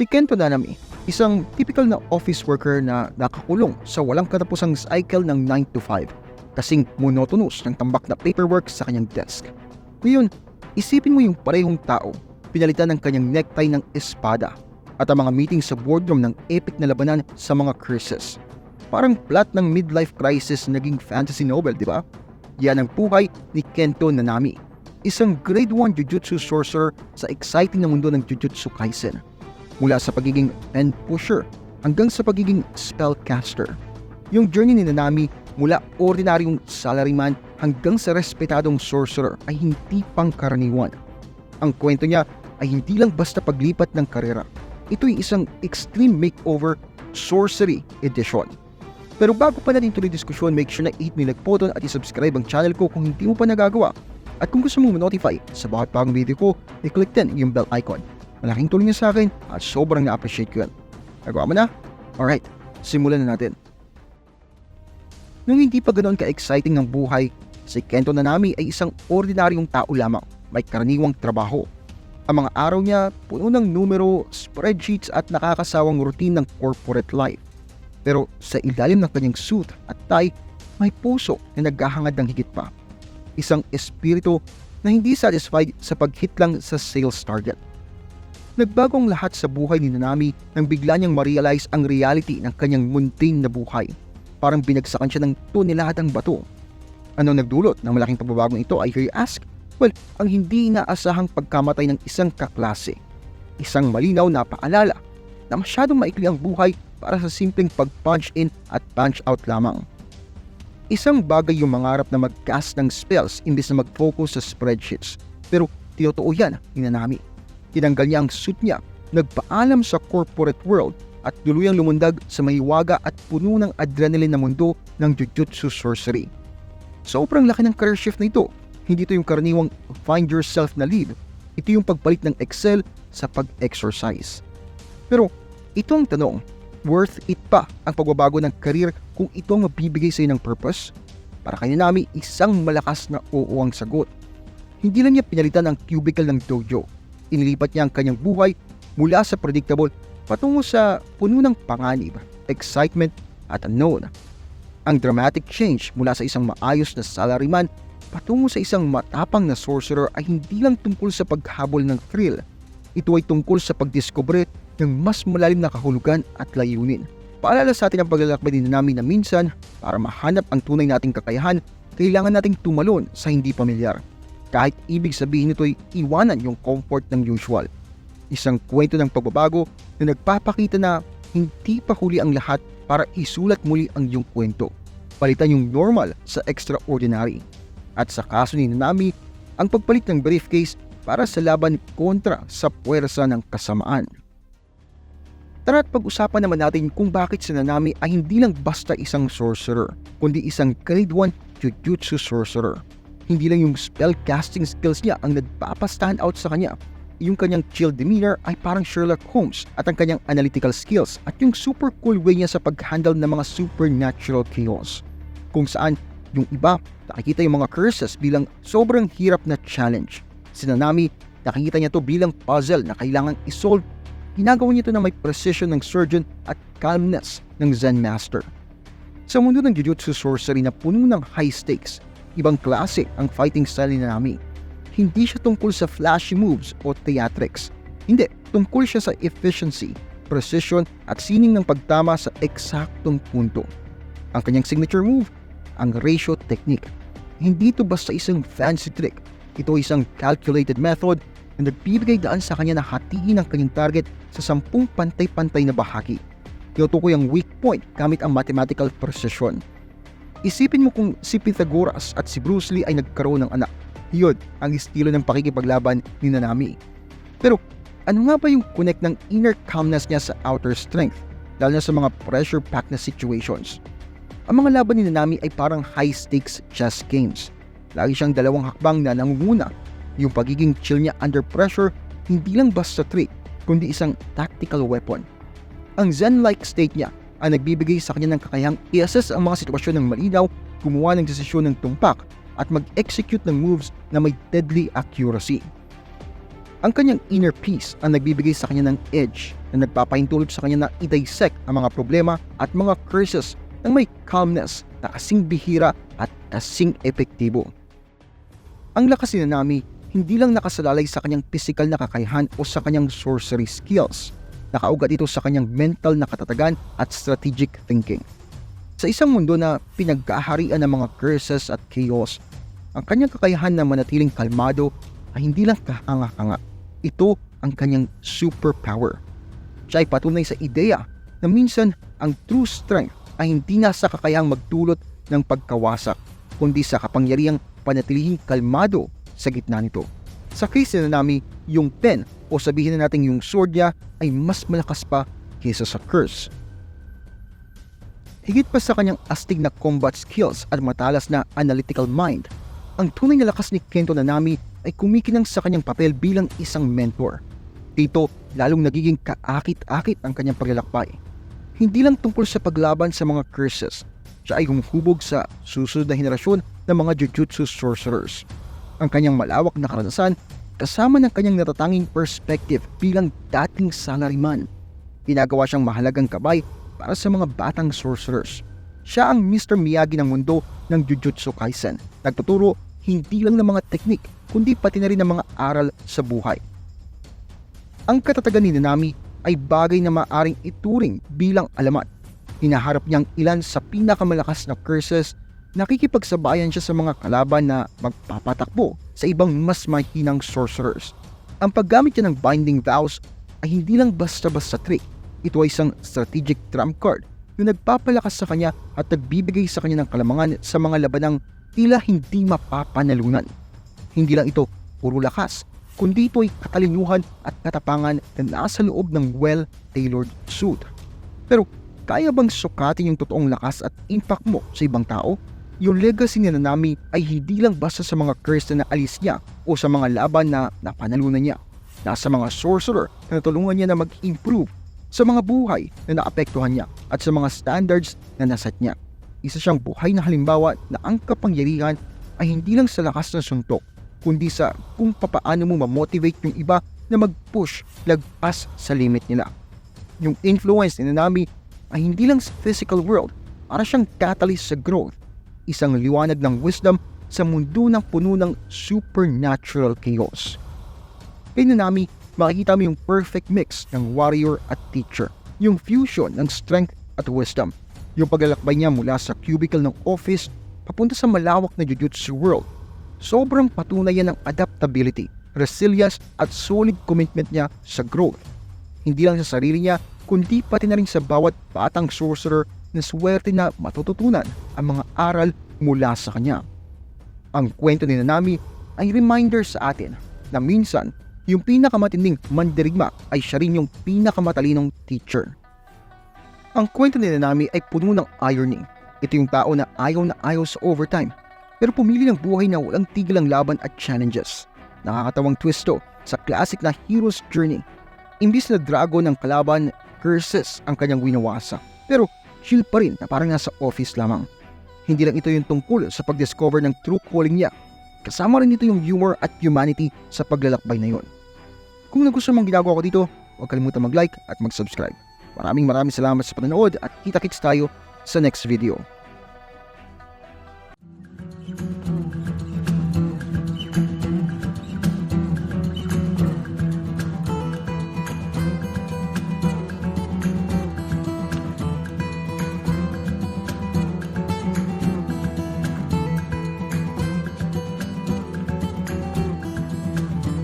Si Kento Nanami, isang typical na office worker na nakakulong sa walang katapusang cycle ng 9 to 5 kasing monotonous ng tambak na paperwork sa kanyang desk. Ngayon, isipin mo yung parehong tao, pinalitan ng kanyang necktie ng espada at ang mga meeting sa boardroom ng epic na labanan sa mga curses. Parang plot ng midlife crisis na naging fantasy novel, di ba? Yan ang buhay ni Kento Nanami, isang grade 1 Jujutsu sorcerer sa exciting na mundo ng Jujutsu Kaisen. Mula sa pagiging pen pusher hanggang sa pagiging spellcaster. Yung journey ni Nanami mula ordinaryong salaryman hanggang sa respetadong sorcerer ay hindi pangkaraniwan. Ang kwento niya ay hindi lang basta paglipat ng karera. Ito'y isang extreme makeover sorcery edition. Pero bago pa natin tuloy diskusyon, make sure na i-hit mo yung like button at i-subscribe ang channel ko kung hindi mo pa nagagawa. At kung gusto mong ma-notify sa bawat bagong video ko, i-click din yung bell icon. Malaking tulong niya sa akin at sobrang na-appreciate ko yan. Nagawa mo na? Alright, simulan na natin. Nung hindi pa ganoon ka-exciting ng buhay, si Kento Nanami ay isang ordinaryong tao lamang, may karaniwang trabaho. Ang mga araw niya puno ng numero, spreadsheets at nakakasawang routine ng corporate life. Pero sa ilalim ng kanyang suit at tie, may puso na naghahangad ng higit pa. Isang espiritu na hindi satisfied sa pag-hit lang sa sales target. Nagbago ang lahat sa buhay ni Nanami nang bigla niyang ma-realize ang reality ng kanyang mundane na buhay. Parang binagsakan siya ng toniladang bato. Ano nagdulot ng malaking pagbabagong ito, I hear you ask? Well, ang hindi inaasahang pagkamatay ng isang kaklase. Isang malinaw na paalala na masyadong maikli ang buhay para sa simpleng pag-punch in at punch out lamang. Isang bagay yung mangarap na mag-cast ng spells imbis na mag-focus sa spreadsheets. Pero tinotoo yan ni Nanami. Tinanggal niya ang suit niya, nagpaalam sa corporate world at tuluyang lumundag sa mahiwaga at puno ng adrenaline na mundo ng Jujutsu Sorcery. Sobrang laki ng career shift na ito. Hindi ito yung karaniwang find yourself na lead. Ito yung pagpalit ng Excel sa pag-exercise. Pero ito ang tanong, worth it pa ang pagbabago ng career kung ito ang mabibigay sa ng purpose? Para kay Nanami, isang malakas na oo ang sagot. Hindi lang niya pinalitan ang cubicle ng dojo. Inilipat niya ang kanyang buhay mula sa predictable patungo sa puno ng panganib, excitement at unknown. Ang dramatic change mula sa isang maayos na salaryman patungo sa isang matapang na sorcerer ay hindi lang tungkol sa paghabol ng thrill. Ito ay tungkol sa pagdiskubre ng mas malalim na kahulugan at layunin. Paalala sa atin ang paglalakbay din namin na minsan para mahanap ang tunay nating kakayahan, kailangan nating tumalon sa hindi pamilyar. Kahit ibig sabihin nito'y iwanan yung comfort ng usual. Isang kwento ng pagbabago na nagpapakita na hindi pa huli ang lahat para isulat muli ang iyong kwento. Palitan yung normal sa extraordinary. At sa kaso ni Nanami, ang pagpalit ng briefcase para sa laban kontra sa puwersa ng kasamaan. Tara at pag-usapan naman natin kung bakit si Nanami ay hindi lang basta isang sorcerer, kundi isang grade 1 Jujutsu sorcerer. Hindi lang yung spell casting skills niya ang nagpapastand out sa kanya. Yung kanyang chill demeanor ay parang Sherlock Holmes at ang kanyang analytical skills at yung super cool way niya sa pag-handle ng mga supernatural chaos. Kung saan yung iba nakikita yung mga curses bilang sobrang hirap na challenge. Si Nanami nakikita niya to bilang puzzle na kailangang isolve ginagawa niya ito na may precision ng surgeon at calmness ng Zen Master. Sa mundo ng Jujutsu Sorcery na puno ng high stakes, ibang klase ang fighting style ni Nanami. Hindi siya tungkol sa flashy moves o theatrics. Hindi, tungkol siya sa efficiency, precision at sining ng pagtama sa eksaktong punto. Ang kanyang signature move, ang ratio technique. Hindi ito basta isang fancy trick. Ito isang calculated method na nagbibigay daan sa kanya na hatiin ang kanyang target sa sampung pantay-pantay na bahagi. Tinutukoy ang weak point gamit ang mathematical precision. Isipin mo kung si Pythagoras at si Bruce Lee ay nagkaroon ng anak. Yun ang estilo ng pakikipaglaban ni Nanami. Pero ano nga ba yung connect ng inner calmness niya sa outer strength, lalo na sa mga pressure-packed na situations? Ang mga laban ni Nanami ay parang high-stakes chess games. Lagi siyang dalawang hakbang na nangunguna yung pagiging chill niya under pressure, hindi lang basta trick, kundi isang tactical weapon. Ang zen-like state niya ay nagbibigay sa kanya ng kakayahang i-assess ang mga sitwasyon ng malinaw, gumawa ng desisyon ng tumpak, at mag-execute ng moves na may deadly accuracy. Ang kanyang inner peace ang nagbibigay sa kanya ng edge na nagpapahintulot sa kanya na i-dissect ang mga problema at mga curses ng may calmness na kasing bihira at kasing epektibo. Ang lakas ni Nanami hindi lang nakasalalay sa kanyang physical na kakayahan o sa kanyang sorcery skills. Nakaugat ito sa kanyang mental na katatagan at strategic thinking. Sa isang mundo na pinagkaharian ng mga curses at chaos, ang kanyang kakayahan na manatiling kalmado ay hindi lang kahanga-hanga. Ito ang kanyang superpower. Siya ay patunay sa ideya na minsan ang true strength ay hindi nasa kakayahang magdulot ng pagkawasak, kundi sa kapangyarihang panatilihing kalmado sa gitna nito. Sa case na nami, yung pen o sabihin na natin yung sword niya ay mas malakas pa kaysa sa curse. Higit pa sa kanyang astig na combat skills at matalas na analytical mind, ang tunay na lakas ni Kento Nanami ay kumikinang sa kanyang papel bilang isang mentor. Dito, lalong nagiging kaakit-akit ang kanyang paglalakbay. Hindi lang tungkol sa paglaban sa mga curses, siya ay humuhubog sa susunod na henerasyon ng mga Jujutsu sorcerers. Ang kanyang malawak na karanasan kasama ng kanyang natatanging perspective bilang dating salaryman. Ginagawa siyang mahalagang kabay para sa mga batang sorcerers. Siya ang Mr. Miyagi ng mundo ng Jujutsu Kaisen. Nagtuturo hindi lang ng mga teknik, kundi pati na rin ng mga aral sa buhay. Ang katatagan ni Nanami ay bagay na maaring ituring bilang alamat. Hinaharap niyang ilan sa pinakamalakas na curses, nakikipagsabayan siya sa mga kalaban na magpapatakbo sa ibang mas mahinang sorcerers. Ang paggamit niya ng Binding Vows ay hindi lang basta-basta trick. Ito ay isang strategic trump card na nagpapalakas sa kanya at nagbibigay sa kanya ng kalamangan sa mga labanang tila hindi mapapanalunan. Hindi lang ito puro lakas, kundi ito ay katalinuhan at katapangan na nasa loob ng well-tailored suit. Pero kaya bang sukatin yung totoong lakas at impact mo sa ibang tao? Yung legacy ni Nanami ay hindi lang basta sa mga curse na naalis niya o sa mga laban na napanalunan niya. Nasa mga sorcerer na natulungan niya na mag-improve sa mga buhay na naapektuhan niya at sa mga standards na nasat niya. Isa siyang buhay na halimbawa na ang kapangyarihan ay hindi lang sa lakas ng suntok, kundi sa kung papaano mo ma-motivate yung iba na mag-push lagpas sa limit nila. Yung influence ni Nanami ay hindi lang sa physical world, para siyang catalyst sa growth, isang liwanag ng wisdom sa mundo ng puno ng supernatural chaos. Kay Nanami, makikita mo yung perfect mix ng warrior at teacher, yung fusion ng strength at wisdom, yung paglalakbay niya mula sa cubicle ng office papunta sa malawak na jujutsu world. Sobrang patunay yan ng adaptability, resilience at solid commitment niya sa growth. Hindi lang sa sarili niya, kundi pati na rin sa bawat batang sorcerer na swerte na matututunan ang mga aral mula sa kanya. Ang kwento ni Nanami ay reminder sa atin na minsan yung pinakamatinding mandirigma ay siya rin yung pinakamatalinong teacher. Ang kwento ni Nanami ay puno ng irony. Ito yung tao na ayaw na ayaw sa overtime, pero pumili ng buhay na walang tigil ang laban at challenges. Nakakatawang twist to sa classic na hero's journey. Imbis na dragon ng kalaban, curses ang kanyang winawasa. Pero chill pa rin na parang nasa office lamang. Hindi lang ito yung tungkol sa pag-discover ng true calling niya. Kasama rin dito yung humor at humanity sa paglalakbay na yon. Kung nagustuhan mong ginagawa ko dito, huwag kalimutan mag-like at mag-subscribe. Maraming maraming salamat sa panonood at kita-kits tayo sa next video.